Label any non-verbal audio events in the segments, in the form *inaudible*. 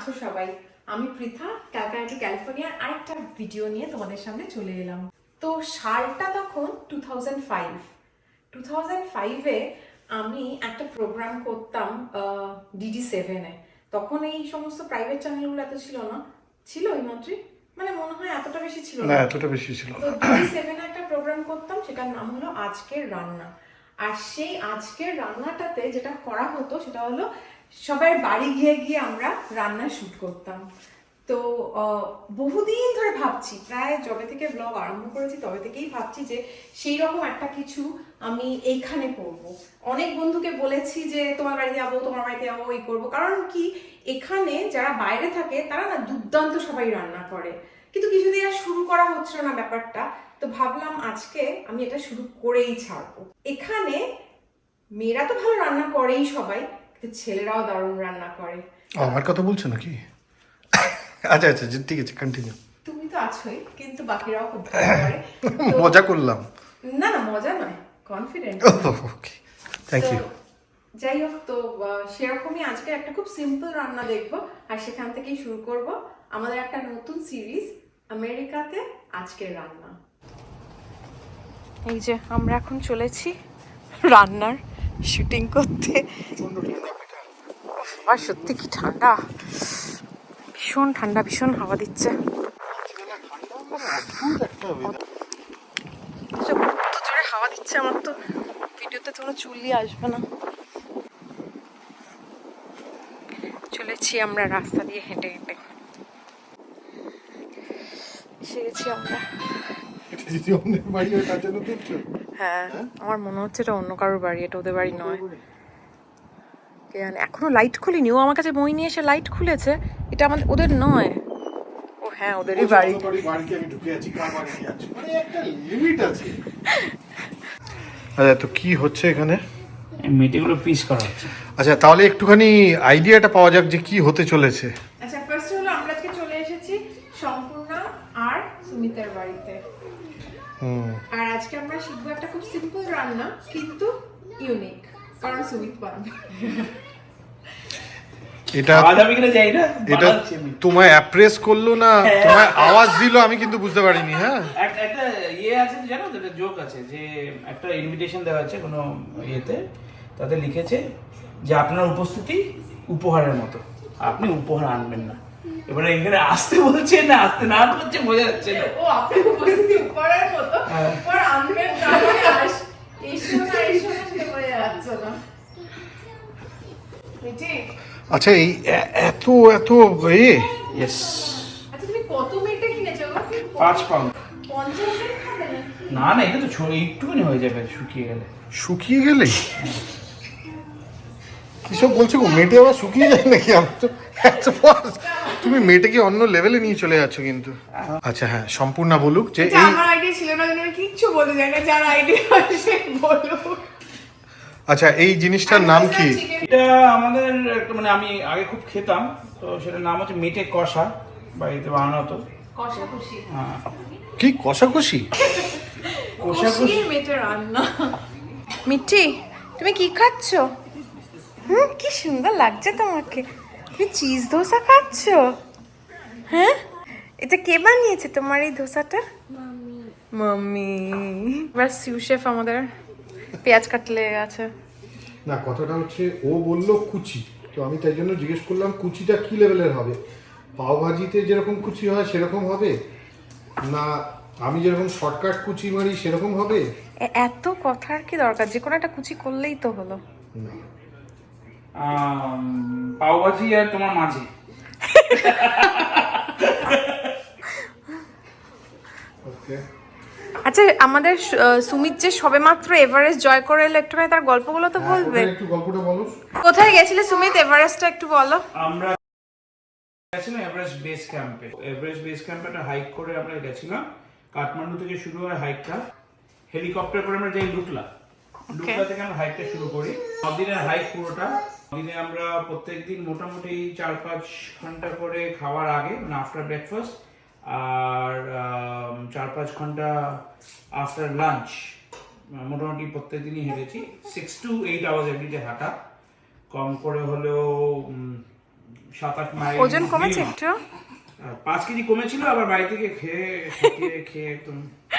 আছো সবাই। আমি পৃথা ক্যালকাটা ক্যালিফোর্নিয়ার আরেকটা ভিডিও নিয়ে তোমাদের সামনে চলে এলাম। তো সালটা তখন two thousand five two thousand ফাইভে আমি একটা প্রোগ্রাম করতাম ডিডি সেভেনে তখন এই সমস্ত প্রাইভেট চ্যানেলগুলো এত ছিল না। ছিল ওই মাত্রই? মানে মনে হয় এতটা বেশি ছিল না। এতটা বেশি ছিল তো ডিডি সেভেনে একটা প্রোগ্রাম করতাম সেটার নাম হলো আজকের রান্না। আর সেই আজকের রান্নাটাতে যেটা করা হতো সেটা হলো সবাই বাড়ি গিয়ে গিয়ে আমরা রান্না শুট করতাম। তো বহুদিন ধরে ভাবছি, প্রায় যবে থেকে ব্লগ আরম্ভ করেছি, তবে থেকেই ভাবছি যে সেই রকম একটা কিছু আমি এইখানে করব। অনেক বন্ধুকে বলেছি যে, তোমার বাড়িতে যাব, তোমার বাড়িতে যাব, এই করব। কারণ কি, এখানে যারা বাইরে থাকে, তারা না দুর্দান্ত সবাই রান্না করে। কিন্তু কিছুদিন আর শুরু করা হচ্ছিল না ব্যাপারটা। তো ভাবলাম আজকে আমি এটা শুরু করেই ছাড়বো। এখানে মেয়েরা তো ভালো রান্না করেই সবাই। কিন্তু ছেলেরাও দারুণ রান্না করে। আমার কথা বলছো নাকি? আচ্ছা আচ্ছা ঠিক আছে কন্টিনিউ তুমি তো আছোই কিন্তু বাকিরাও খুব ভালো *coughs* করে। মজা করলাম। না না মজা নয় কনফিডেন্ট ওকে থ্যাংক ইউ যাই হোক তো সেরকমই আজকে একটা খুব সিম্পল রান্না দেখব আর সেখান থেকেই শুরু করব আমাদের একটা নতুন সিরিজ আমেরিকাতে আজকের রান্না। এই যে আমরা এখন চলেছি রান্নার শুটিং করতে। আর সত্যি কি ঠান্ডা? ভীষণ ঠান্ডা, ভীষণ হাওয়া দিচ্ছে। হাওয়া দিচ্ছে আমার তো। ভিডিওতে কোনো চুলই আসবে না। চলেছি আমরা রাস্তা দিয়ে হেঁটে হেঁটে। এসে গেছি আমরা। যদি অন্যের বাড়ি হয় তার জন্য তুলছো হ্যাঁ আমার মনে হচ্ছে এটা অন্য কারোর বাড়ি এটা ওদের বাড়ি নয়। কে এখনও লাইট খুলিনি। ও আমার কাছে বই নিয়ে এসে লাইট খুলেছে। এটা আমাদের ওদের নয়। ও হ্যাঁ ওদেরই বাড়ি। বাড়ি বাড়িতে আমি ঢুকে আছি কার বাড়ি যাচ্ছি? মানে একটা লিমিট আছে। আচ্ছা তো কি হচ্ছে এখানে? মেটেগুলো পিস করা হচ্ছে। আচ্ছা তাহলে একটুখানি আইডিয়াটা পাওয়া যাক যে কি হতে চলেছে আচ্ছা ফার্স্ট হলো আমরা আজকে চলে এসেছি সম্পূর্ণ আর সুমিতের বাড়িতে হুম আর আজকে আমরা শিখব একটা খুব সিম্পল রান্না কিন্তু ইউনিক কারণ সুমিত পারবে এটা এটা আমি। তোমায় অ্যাপ্রেস করল না? হ্যাঁ। তোমায় আওয়াজ দিল আমি কিন্তু বুঝতে পারিনি হ্যাঁ? এক- একটা ইয়ে আছে জানো তো একটা জোক আছে যে একটা ইনভিটেশন দেওয়া আছে কোনো ইয়েতে তাতে লিখেছে যে আপনার উপস্থিতি উপহারের মতো। আপনি উপহার আনবেন না। এবারে এখানে আসতে বলছে না আসতে না করছে বোঝা যাচ্ছে না। ও আপনার উপস্থিতি উপরের মতো। হ্যাঁ। উপর আনবেন না আস এসো না এসো না সেটা বলে যাচ্ছে না। আচ্ছা এই এত এত এ? ইয়েস আচ্ছা তুমি কত মিনিটে কিনেছো পাঁচ পাউন্ড। পঞ্চাশ? না না এটা তো ছোট একটুখানি হয়ে যাবে শুকিয়ে গেলে। শুকিয়ে গেলে? কিসব বলছো গো মেটে আবার শুকিয়ে যায় নাকি? আমার তো এত fast। তুমি মেয়েটাকে অন্য লেভেলে নিয়ে চলে যাচ্ছ কিন্তু। আচ্ছা হ্যাঁ সম্পূর্ণ বলুক যে এই আমার আইডিয়া ছিল না কিন্তু আমি কিচ্ছু বলতে চাই না যার আইডিয়া সে বলো আচ্ছা এই জিনিসটার নাম কি? এটা আমাদের একটা মানে আমি আগে খুব খেতাম তো সেটার নাম হচ্ছে মেটে কষা বাড়িতে বানানো হতো কষা খুশি হ্যাঁ। কি কষাকষি? কষাকষি? মেটে রান্না। মিঠি তুমি কি খাচ্ছ? হুম কি সুন্দর লাগছে তোমাকে। তুমি চিজ ধোসা খাচ্ছ? হ্যাঁ? এটা কে বানিয়েছে তোমার এই ধোসাটা? মাম্মি। এবার সিউ শেফ আমাদের পেঁয়াজ কাটতে লেগে গেছে না কথাটা হচ্ছে ও বলল কুচি। তো আমি তাই জন্য জিজ্ঞেস করলাম কুচিটা কি লেভেলের হবে? পাও ভাজিতে যেরকম কুচি হয় সেরকম হবে? না আমি যেরকম শর্টকাট কুচি মারি সেরকম হবে? এত কথার কি দরকার? যে কোনো একটা কুচি করলেই তো হলো। না। পাওভাজি আর তোমার মাঝে। আচ্ছা আমাদের সুমিত যে সবেমাত্র এভারেস্ট জয় করে এলো একটুখানি তার গল্পগুলো তো বলবে। একটু গল্পটা বলো। কোথায় গেছিলে সুমিত? এভারেস্টটা একটু বলো। আমরা গেছিলাম এভারেস্ট বেস ক্যাম্পে এভারেস্ট বেস ক্যাম্পে একটা হাইক করে আমরা গেছিলাম। কাঠমান্ডু থেকে শুরু হয় হাইকটা হেলিকপ্টার করে আমরা যাই লুকলা লুকলা থেকে আমরা হাইকটা শুরু করি। সব দিনের হাইক পুরোটা। দিনে আমরা প্রত্যেকদিন মোটামুটি চার পাঁচ ঘণ্টা করে খাওয়ার আগে মানে আফটার ব্রেকফাস্ট আর চার পাঁচ ঘণ্টা আফটার লাঞ্চ মোটামুটি প্রত্যেকদিনই হেঁটেছি। Six to eight hours every day হাঁটা। কম করে হলেও সাত আট মাইল ওজন কমেছে একটু? পাঁচ কেজি কমেছিল আবার বাড়ি থেকে খেয়ে খেয়ে খেয়ে একদম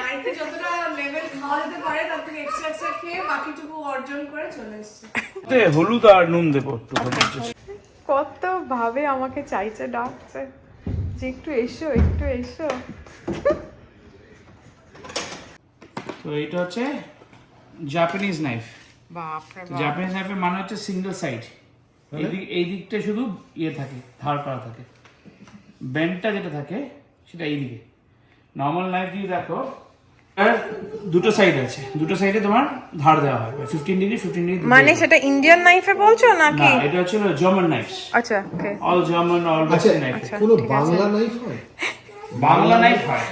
বাড়িতে যতটা লেভেল খাওয়া যেতে পারে তার থেকে এক্সট্রা এক্সট্রা খেয়ে বাকিটুকু অর্জন করে চলে এসেছে। হলুদ আর নুন দেবো একটু কত ভাবে আমাকে চাইছে ডাকছে। যে একটু এসো একটু এসো। তো এটা হচ্ছে জাপানিজ নাইফ জাপানিজ নাইফের মানে হচ্ছে সিঙ্গেল সাইড এই এই দিকটা শুধু ইয়ে থাকে ধার করা থাকে। বেন্ডটা যেটা থাকে সেটা এই দিকে নর্মাল নাইফ দিয়ে দেখো দুটো সাইড আছে। দুটো সাইডে তোমার ধার দেওয়া হয়। ফিফটিন ডিগ্রি ফিফটিন ডিগ্রি মানে সেটা ইন্ডিয়ান নাইফে বলছো না এটা হচ্ছে জার্মান নাইফস আচ্ছা ওকে অল জার্মান অল আচ্ছা ওয়েস্টার্ন নাইফ কোনো বাংলা নাইফ হয়? বাংলা নাইফ হয়।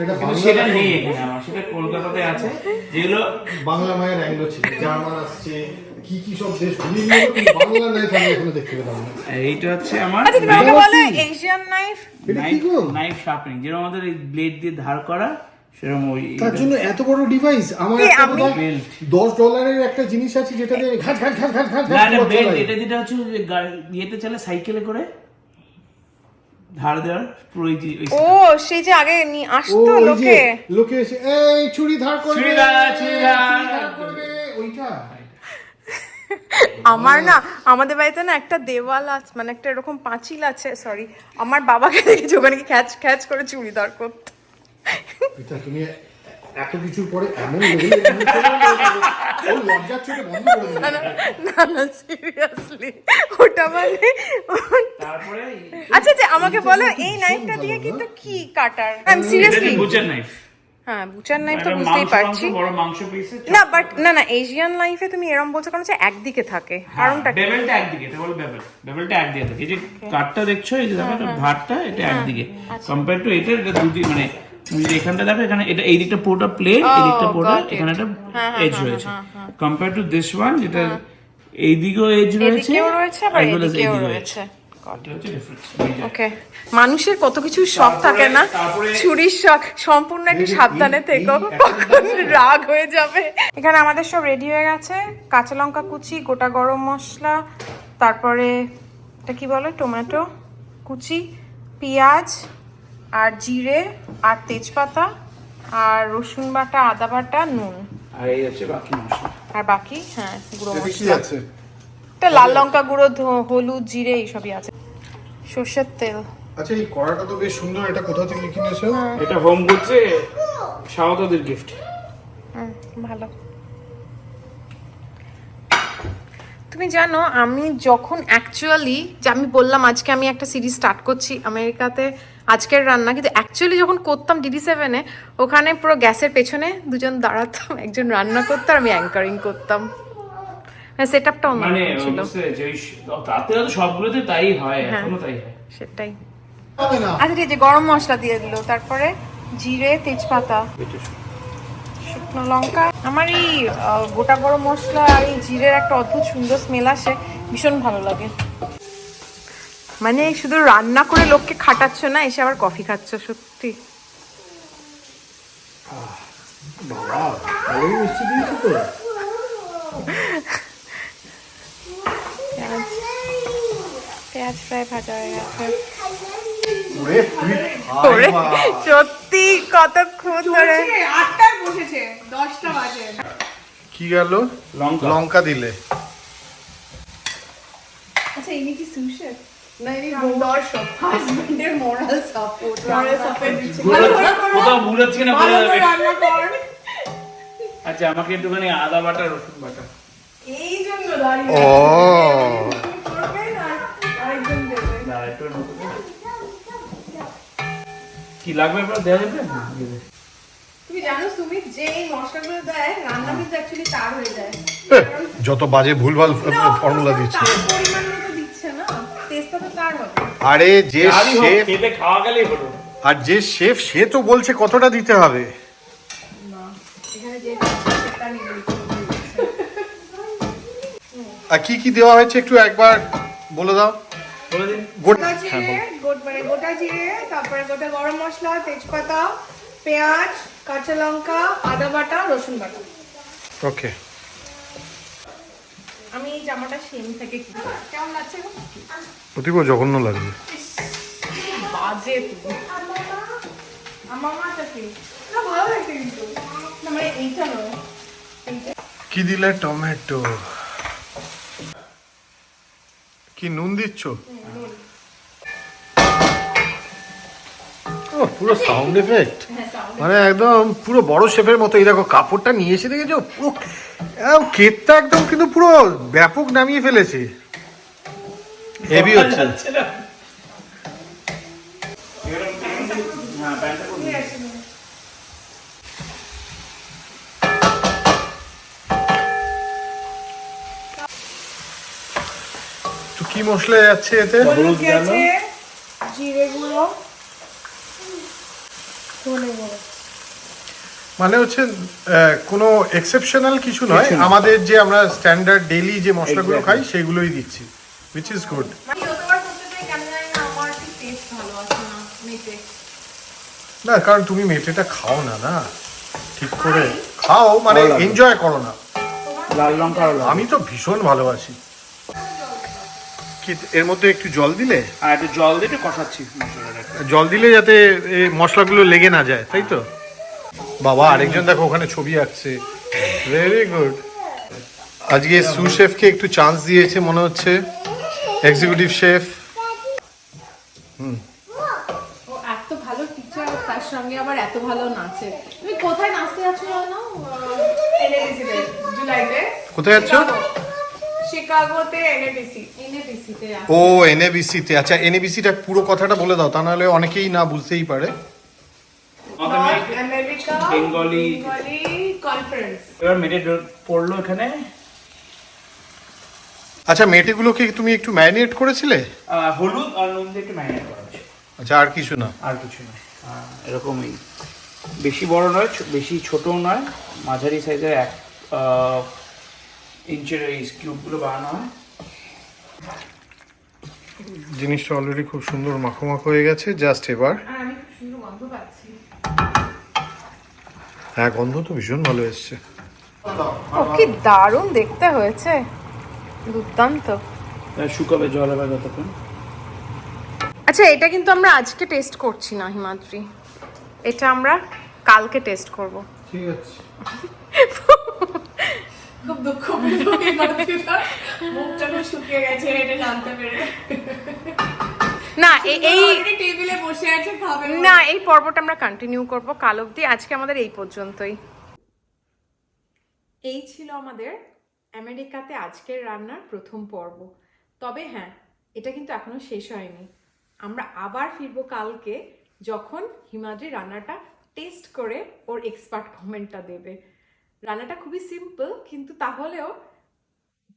এটা সেটা নেই এখানে আমার সেটা কলকাতাতে আছে। যেগুলো বাংলা মায়ের অ্যাংলো ছিল জার্মান আসছে কি কি সব দেশ ঘুরিয়ে বাংলা নাইফ আমি এখানে দেখতে পেলাম এইটা হচ্ছে আমার আচ্ছা তুমি আমাকে নাইফ বলো এশিয়ান নাইফ নাইফ শার্পেনিং যেরকম আমাদের এই ব্লেড দিয়ে ধার করা সেরকম ওই তার জন্য এত বড় ডিভাইস আমার। দশ ডলারের একটা জিনিস আছে যেটা দিয়ে ঘাট ঘাট ঘাট ঘাট ঘাট না এটা করে বেল্ট চালাই। এটা যেটা হচ্ছে ইয়েতে চলে সাইকেলে করে ধার দেওয়ার পুরো ও সেই যে আগে নিয়ে ও আসতো লোকে লোকে এসে এই চুড়ি ধার করবে চুড়ি ধার, চুড়ি ধার। করবে ওইটা *laughs* আমার না আমাদের বাড়িতে না একটা দেওয়াল আছে মানে একটা এরকম পাঁচিল আছে সরি আমার বাবাকে দেখেছি ওখানে কি খ্যাচ খ্যাচ করে চুড়িদার করতো এটা তুমি এত কিছুর পরে এমন লেভেলে ওই লজ্জার চোখে বন্ধ করে না না, না না সিরিয়াসলি ওটা মানে তারপরে আচ্ছা আচ্ছা আমাকে বলো এই নাইফটা দিয়ে কিন্তু কি কাটার? আই সিরিয়াসলি বুচার নাইফ হ্যাঁ বুচার নাইফ তো বুঝতেই পারছি। বড় মাংস পিসে না বাট না না এশিয়ান লাইফে তুমি এরকম বলছো কারণ হচ্ছে একদিকে থাকে। কারণটা বেবেলটা একদিকে এটা বলে বেবেল বেবেলটা একদিকে থাকে। এই যে কাঠটা দেখছ এই যে দেখো ভাতটা এটা একদিকে। কম্পেয়ার টু এটা এটা দুদিক মানে এখানটা দেখো এখানে এটা এই দিকটা পুরোটা প্লেন এই দিকটা পুরোটা এখানে একটা এজ রয়েছে। কম্পেয়ার টু দিস ওয়ান যেটা এই দিকেও এজ রয়েছে এদিকেও এইদিকেও রয়েছে। ওকে মানুষের কত কিছু শখ থাকে না? ছুরির শখ সম্পূর্ণ একটু সাবধানে থেকো কখন রাগ হয়ে যাবে। এখানে আমাদের সব রেডি হয়ে গেছে। কাঁচা লঙ্কা কুচি গোটা গরম মশলা তারপরে এটা কি বলে? টমেটো কুচি পেঁয়াজ আর জিরে আর তেজপাতা আর রসুন বাটা আদা বাটা নুন। আর এই হচ্ছে বাকি মশলা। আর বাকি? হ্যাঁ গুঁড়ো মশলা। আছে? এটা লাল লঙ্কা গুঁড়ো হলুদ জিরে এইসবই আছে। সর্ষের তেল। আচ্ছা এই কড়াটা তো বেশ সুন্দর। এটা কোথা থেকে কিনেছো এটা হোম গুডসে স্বাগতদের গিফট হুম, ভালো। তুমি জানো আমি যখন অ্যাকচুয়ালি যে আমি বললাম আজকে আমি একটা সিরিজ স্টার্ট করছি আমেরিকাতে আজকের রান্না কিন্তু অ্যাকচুয়ালি যখন করতাম ডিডি সেভেনে ওখানে পুরো গ্যাসের পেছনে দুজন দাঁড়াতাম একজন রান্না করতো আর আমি অ্যাঙ্কারিং করতাম। সেট আপটা মানে অন্যরকম ছিল তাতে তো সবগুলোতে তাই হয় হ্যাঁ। এখনও তাই হয়। সেটাই। আচ্ছা ঠিক আছে গরম মশলা দিয়ে দিল তারপরে জিরে তেজপাতা শুকনো লঙ্কা। আমার এই গোটা গরম মশলা আর এই জিরের একটা অদ্ভুত সুন্দর স্মেল আসে ভীষণ ভালো লাগে। মানে শুধু রান্না করে লোককে খাটাচ্ছ না এসে আবার কফি খাচ্ছ সত্যি। পেঁয়াজ ফ্রাই ভাজা হয়ে গেছে। ওরে তুই ওরে, সত্যি কতক্ষণ ধরে। আটটায় বসেছে দশটা বাজে। কি গেল? লঙ্কা। লঙ্কা দিলে। আচ্ছা ইনি কি সুশে আচ্ছা আমাকে একটুখানি আদা বাটা রসুন এই জন্য দাঁড়িয়ে। কি লাগবে এবার? দেওয়া যাবে। তুমি জানো সুমিত যে মশলাগুলো দেয় রান্না কিন্তু অ্যাকচুয়ালি তার হয়ে যায়। যত বাজে ভুলভাল ফর্মুলা দিচ্ছে। পরিমাণ মতো দিচ্ছে না। আরে যে শেফ খেতে খাওয়া গেলেই হলো। আর যে শেফ সে তো বলছে কতটা দিতে হবে। আর কি কি দেওয়া হয়েছে একটু একবার বলে দাও। গোটা জিরে মানে গোটা জিরে তারপরে গোটা গরম মশলা তেজপাতা পেঁয়াজ কাঁচা লঙ্কা আদা বাটা রসুন বাটা। ওকে আমি এই জামাটা সেম থেকে কেমন লাগছে? অতীব জঘন্য লাগবে। বাজে আমার না ভালো লাগছে কিন্তু। মানে এইটা নয়। কি দিলে টমেটো? কি নুন দিচ্ছ? ও পুরো সাউন্ড এফেক্ট হ্যাঁ মানে একদম পুরো বড় শেফের মতো এই দেখো কাপড়টা নিয়ে এসে দেখেছ? পুরো কেকটা একদম কিন্তু পুরো ব্যাপক নামিয়ে ফেলেছে। হেভি হচ্ছে। হ্যাঁ, কি মশলা যাচ্ছে এতে? হলুদ জিরে গুঁড়ো মানে হচ্ছে আহ, কোনো এক্সেপশনাল কিছু নয়। আমাদের যে আমরা স্ট্যান্ডার্ড ডেইলি যে মশলাগুলো খাই সেগুলোই দিচ্ছি উইচ ইজ গুড মানে যতবার করতে চাই কেন জানি না আমার ঠিক টেস্ট ভালো আসে না মেটে। না কারণ তুমি মেটেটা খাও না না। ঠিক করে খাও মানে এনজয় করো না। লাল লঙ্কা আমি তো ভীষণ ভালোবাসি। কি এর মধ্যে একটু জল দিলে? আর একটু জল দিয়ে একটু কষাচ্ছি। জল দিলে যাতে এই মশলাগুলো লেগে না যায় তাই তো? বাবা আরেকজন দেখো ওখানে ছবি আঁকছে। ভেরি গুড আজকে সু শেফকে একটু চান্স দিয়েছে মনে হচ্ছে। এক্সিকিউটিভ শেফ ও এত ভালো টিচার তার সঙ্গে আবার এত ভালো নাচে। তুমি কোথায় নাচতে যাচ্ছ জানো? এনএবিসিতে জুলাইতে। কোথায় যাচ্ছ? শিকাগোতে এনএবিসি এনএপিসিতে ও এনএবিসিতে আচ্ছা এনএবিসিটা পুরো কথাটা বলে দাও তা নাহলে অনেকেই না বুঝতেই পারে। বেঙ্গলি বেঙ্গলি কনফারেন্স এবার মেটে পড়ল এখানে। আচ্ছা মেটেগুলোকে তুমি একটু ম্যারিনেট করেছিলে? হলুদ আর নুন দিয়ে একটু ম্যারিনেট করা আচ্ছা আর কিছু না। আর কিছু আহ, এরকমই। বেশি বড় নয় বেশি ছোটও নয়। মাঝারি সাইজের এক ইঞ্চের এই কিউবগুলো বানানো হয়। জিনিসটা অলরেডি খুব সুন্দর মাখো মাখো হয়ে গেছে জাস্ট এবার। আর আমি খুব সুন্দর গন্ধ পাচ্ছি। হ্যাঁ গন্ধ তো ভীষণ ভালো এসছে। ও কি দারুণ দেখতে হয়েছে। দুর্দান্ত। আহ, শুকাবে জল হবে ততক্ষণ আচ্ছা এটা কিন্তু আমরা আজকে টেস্ট করছি না হিমাদ্রি। এটা আমরা কালকে টেস্ট করব। ঠিক আছে। খুব দুঃখ পেল মুখটা খুব শুকিয়ে গেছে এটা জানতে পেরে। না এই টেবিলে বসে আছে খাবে না এই পর্বটা আমরা কন্টিনিউ করব কাল অবধি। আজকে আমাদের এই পর্যন্তই। এই ছিল আমাদের আমেরিকাতে আজকের রান্নার প্রথম পর্ব। তবে হ্যাঁ এটা কিন্তু এখনও শেষ হয়নি। আমরা আবার ফিরবো কালকে যখন হিমাদ্রি রান্নাটা টেস্ট করে ওর এক্সপার্ট কমেন্টটা দেবে। রান্নাটা খুবই সিম্পল কিন্তু তাহলেও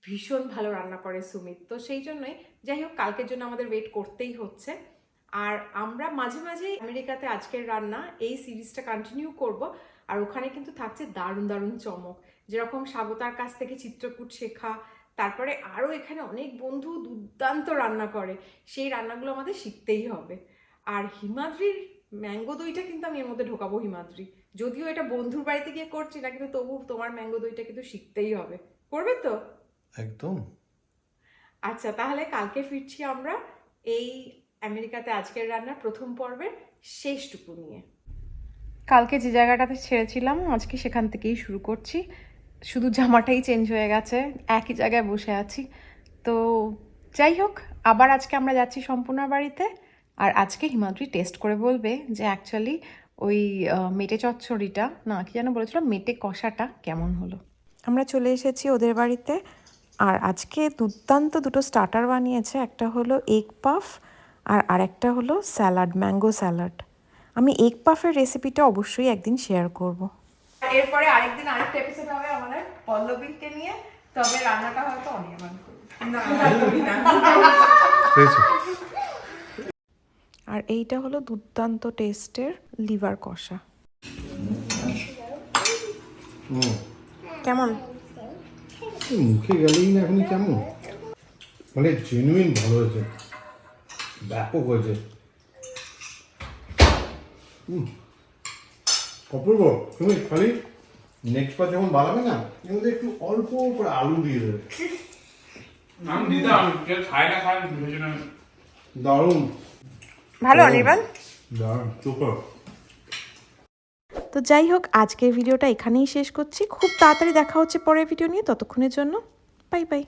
ভীষণ ভালো রান্না করে সুমিত। তো সেই জন্যই যাই হোক, কালকের জন্য আমাদের ওয়েট করতেই হচ্ছে। আর আমরা মাঝে মাঝেই আমেরিকাতে আজকের রান্না, এই সিরিজটা কন্টিনিউ করব, আর ওখানে কিন্তু থাকছে দারুণ দারুণ চমক। যেরকম স্বাগতার কাছ থেকে চিত্রকূট শেখা, তারপরে আরও এখানে অনেক বন্ধু দুর্দান্ত রান্না করে। সেই রান্নাগুলো আমাদের শিখতেই হবে। আর হিমাদ্রির ম্যাঙ্গো দইটা কিন্তু আমি এর মধ্যে ঢোকাবো হিমাদ্রি। যদিও এটা বন্ধুর বাড়িতে গিয়ে করছি না কিন্তু তবু তোমার ম্যাঙ্গো দইটা কিন্তু শিখতেই হবে। করবে তো? একদম। আচ্ছা তাহলে কালকে ফিরছি আমরা এই আমেরিকাতে আজকের রান্নার প্রথম পর্বের শেষটুকু নিয়ে। কালকে যে জায়গাটাতে ছেড়েছিলাম আজকে সেখান থেকেই শুরু করছি। শুধু জামাটাই চেঞ্জ হয়ে গেছে একই জায়গায় বসে আছি। তো যাই হোক আবার আজকে আমরা যাচ্ছি সম্পূর্ণ বাড়িতে। আর আজকে হিমাদ্রি টেস্ট করে বলবে যে অ্যাকচুয়ালি ওই মেটে চচ্চড়িটা না কি যেন বলেছিল মেটে কষাটা কেমন হলো? আমরা চলে এসেছি ওদের বাড়িতে। আর আজকে দুর্দান্ত দুটো স্টার্টার বানিয়েছে। একটা হলো এগ পাফ আর আরেকটা হলো স্যালাড ম্যাঙ্গো স্যালাড আমি এগ পাফের রেসিপিটা অবশ্যই একদিন শেয়ার করব। এরপরে আরেকদিন আরেকটা এপিসোড হবে আমাদের পল্লবীকে নিয়ে। তবে রান্নাটা হয়তো অনির্বাণ করবে। না আর এইটা হলো দুর্দান্ত টেস্টের লিভার কষা। হুম। কেমন? মুখে গেলেই না এখন কেমন? মানে জেনুইন ভালো হয়েছে। ব্যাপক হয়েছে। হুম। অপূর্ব তুমি খালি নেক্সট বার যখন বানাবে না এর মধ্যে একটু অল্প করে আলু দিয়ে দেবে। আমি দিতাম কে খায় না খায় দারুণ। ভালো অনির্বাণ? সুপার। তো যাই হোক আজকের ভিডিওটা এখানেই শেষ করছি। খুব তাড়াতাড়ি দেখা হচ্ছে পরের ভিডিও নিয়ে। ততক্ষণের জন্য বাই বাই।